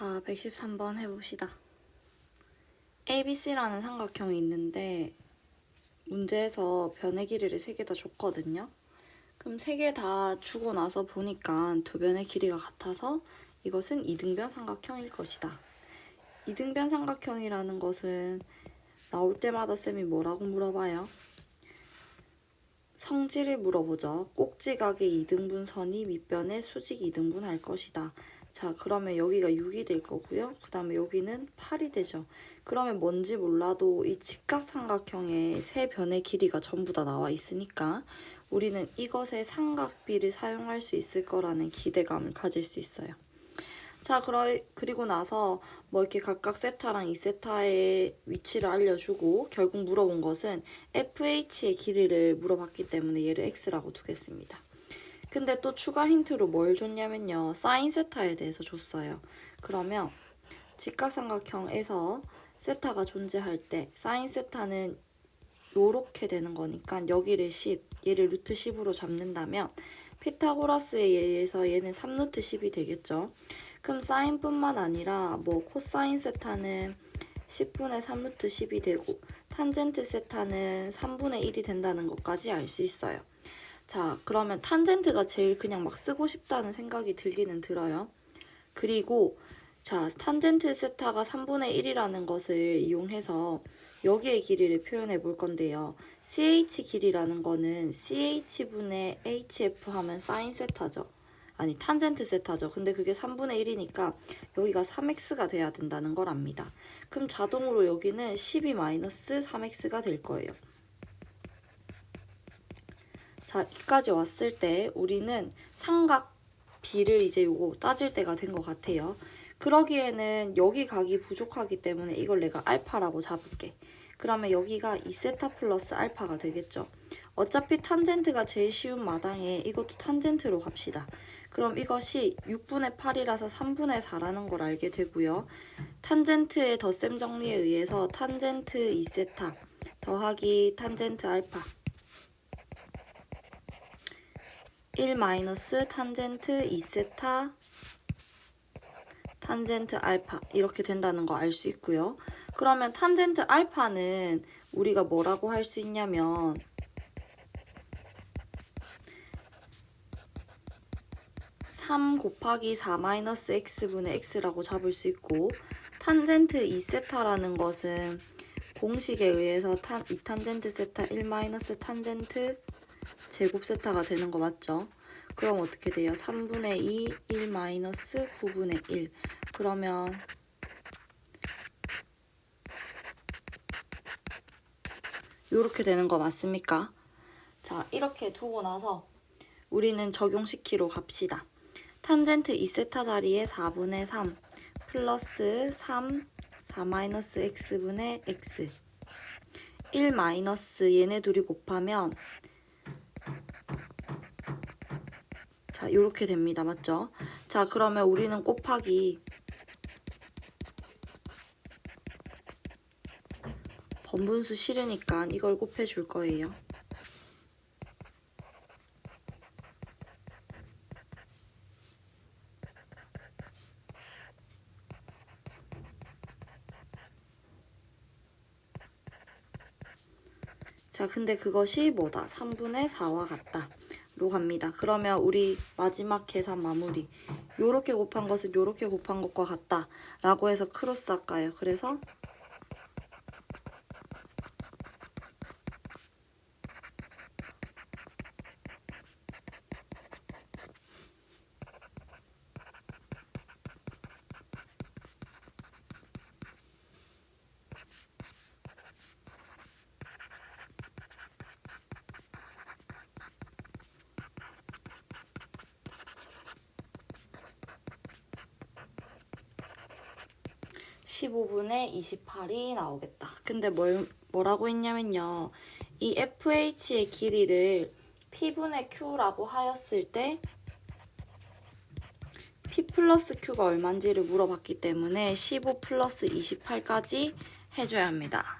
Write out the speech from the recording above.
자, 113번 해봅시다. ABC라는 삼각형이 있는데 문제에서 변의 길이를 세 개 다 줬거든요. 그럼 세 개 다 주고 나서 보니까 두 변의 길이가 같아서 이것은 이등변 삼각형일 것이다. 이등변 삼각형이라는 것은 나올 때마다 쌤이 뭐라고 물어봐요? 성질을 물어보죠. 꼭지각의 이등분선이 밑변의 수직 이등분할 것이다. 자, 그러면 여기가 6이 될 거고요. 그 다음에 여기는 8이 되죠. 그러면 뭔지 몰라도 이 직각삼각형의 세 변의 길이가 전부 다 나와 있으니까 우리는 이것의 삼각비를 사용할 수 있을 거라는 기대감을 가질 수 있어요. 자, 그러, 그리고 나서 뭐 이렇게 각각 세타랑 이 세타의 위치를 알려주고 결국 물어본 것은 FH의 길이를 물어봤기 때문에 얘를 X라고 두겠습니다. 근데 또 추가 힌트로 뭘 줬냐면요. 사인 세타에 대해서 줬어요. 그러면 직각삼각형에서 세타가 존재할 때 사인 세타는 요렇게 되는 거니까 여기를 10, 얘를 루트 10으로 잡는다면 피타고라스에 의해서 얘는 3루트 10이 되겠죠. 그럼 사인뿐만 아니라 뭐 코사인 세타는 10분의 3루트 10이 되고 탄젠트 세타는 3분의 1이 된다는 것까지 알 수 있어요. 자, 그러면 탄젠트가 제일 그냥 막 쓰고 싶다는 생각이 들기는 들어요. 그리고 자, 탄젠트 세타가 3분의 1이라는 것을 이용해서 여기의 길이를 표현해 볼 건데요. CH 길이라는 거는 CH분의 HF 하면 사인 세타죠. 아니, 탄젠트 세타죠. 근데 그게 3분의 1이니까 여기가 3x가 돼야 된다는 걸 압니다. 그럼 자동으로 여기는 12 마이너스 3x가 될 거예요. 자, 여기까지 왔을 때 우리는 삼각 비를 이제 요거 따질 때가 된 것 같아요. 그러기에는 여기 각이 부족하기 때문에 이걸 내가 알파라고 잡을게. 그러면 여기가 2세타 플러스 알파가 되겠죠. 어차피 탄젠트가 제일 쉬운 마당에 이것도 탄젠트로 갑시다. 그럼 이것이 6분의 8이라서 3분의 4라는 걸 알게 되고요. 탄젠트의 덧셈 정리에 의해서 탄젠트 2세타 더하기 탄젠트 알파 1 마이너스 탄젠트 2세타 탄젠트 알파 이렇게 된다는 거 알 수 있고요. 그러면 탄젠트 알파는 우리가 뭐라고 할 수 있냐면 (3) 곱하기 4 마이너스 x분의 x라고 잡을 수 있고 탄젠트 2세타라는 것은 공식에 의해서 탄, 2탄젠트 세타 1 마이너스 탄젠트 제곱 세타가 되는 거 맞죠? 그럼 어떻게 돼요? 3분의 2, 1 마이너스 9분의 1. 그러면 이렇게 되는 거 맞습니까? 자, 이렇게 두고 나서 우리는 적용시키러 갑시다. 탄젠트 2세타 자리에 4분의 3 플러스 3, 4 마이너스 x분의 x 1 마이너스 얘네 둘이 곱하면 자, 이렇게 됩니다. 맞죠? 자, 그러면 우리는 곱하기 번분수 싫으니까 이걸 곱해 줄 거예요. 자, 근데 그것이 뭐다? 3분의 4와 같다. 로 갑니다. 그러면 우리 마지막 계산 마무리. 요렇게 곱한 것은 요렇게 곱한 것과 같다. 라고 해서 크로스 할까요? 그래서 십오 분의 28이 나오겠다. 근데 뭘, 뭐라고 했냐면요. 이 FH의 길이를 P분의 Q라고 하였을 때 P 플러스 Q가 얼마인지를 물어봤기 때문에 15 플러스 28까지 해줘야 합니다.